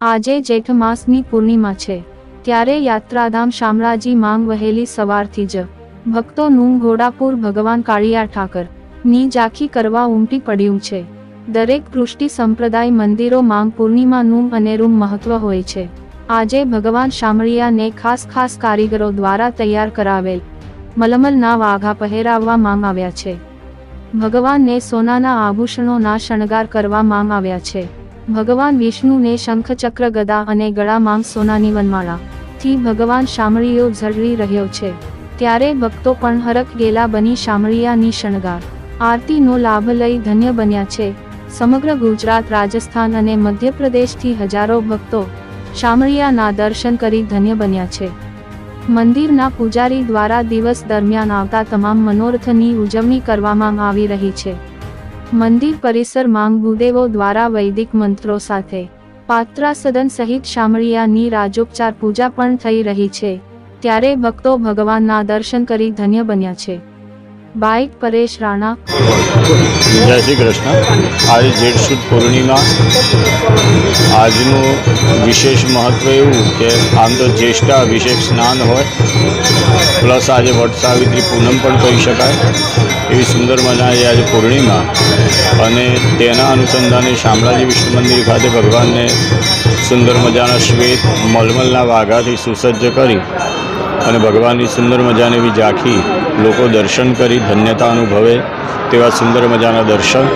આજે જેઠ માસની પૂર્ણિમા છે, ત્યારે યાત્રાધામ શામળાજી માંગ વહેલી સવારથી જ, ભક્તોનું ઘોડાપુર ભગવાન કાળિયા ઠાકર, ની ઝાંખી કરવા ઉમટી પડ્યું છે. દરેક કૃષ્ટિ સંપ્રદાય મંદિરો માંગ પૂર્ણિમાનું અનેરું મહત્વ હોય છે. આજે ભગવાન શામળિયાને ખાસ ખાસ કારીગરો દ્વારા તૈયાર કરાવેલ, મલમલના વાઘા પહેરાવવા માંગ આવ્યા છે. ભગવાનને સોનાના આભૂષણોના શણગાર કરવા માંગ આવ્યા છે. ભગવાન વિષ્ણુને શંખ ચક્ર ગદા અને ગળામાં સોનાની વનમાળા. થી ભગવાન શામળીઓ ઝરડી રહ્યો છે. ત્યારે ભક્તો પણ હરખ ગેલા બની શામળિયાની શણગાર. આરતીનો લાભ લઈ ધન્ય બન્યા છે. સમગ્ર ગુજરાત, રાજસ્થાન અને મધ્યપ્રદેશથી હજારો ભક્તો શામળિયાના દર્શન કરી ધન્ય બન્યા છે. મંદિરના પૂજારી દ્વારા દિવસ દરમિયાન આવતા તમામ મનોરથની ઉજવણી કરવામાં આવી રહી છે. મંદિર પરિસર માંગ ભૂદેવો દ્વારા વૈદિક મંત્રો સાથે. પાત્રા સદન સહિત શામળિયાની રાજોપચાર પૂજા પણ થઈ રહી છે. ત્યારે ભક્તો ભગવાનના દર્શન કરી ધન્ય બન્યા છે. બાઇક પરેશ રાણા. જય શ્રી કૃષ્ણ. આજે જેઠ સુદ પૂર્ણિમા. આજનું વિશેષ મહત્ત્વ એવું કે આમ તો જ્યેષ્ઠ અભિષેક સ્નાન હોય. પ્લસ આજે વટ સાવિત્રી પૂનમ પણ કહી શકાય. એવી સુંદર મજાની આજે પૂર્ણિમા. અને તેના અનુસંધાને શામળાજી વિષ્ણુ મંદિર ખાતે ભગવાનને સુંદર મજાના શ્વેત મલમલના વાઘાથી સુસજ્જ કરી અને ભગવાનની સુંદર મજાની એવી ઝાંખી લોકો દર્શન કરી, ધન્યતા અનુભવે તેવા સુંદર મજાના દર્શન.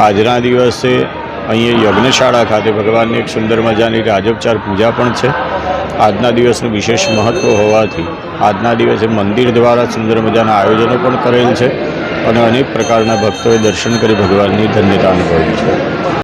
આજના દિવસે અહીંયા યજ્ઞશાળા ખાતે ભગવાનની એક સુંદર મજાની રાજોપચાર પૂજા પણ છે. આજના દિવસનું વિશેષ મહત્ત્વ હોવાથી આજના દિવસે મંદિર દ્વારા સુંદર મજાના આયોજનો પણ કરેલ છે. અને અનેક પ્રકારના ભક્તોએ દર્શન કરી ભગવાનની ધન્યતા અનુભવી છે.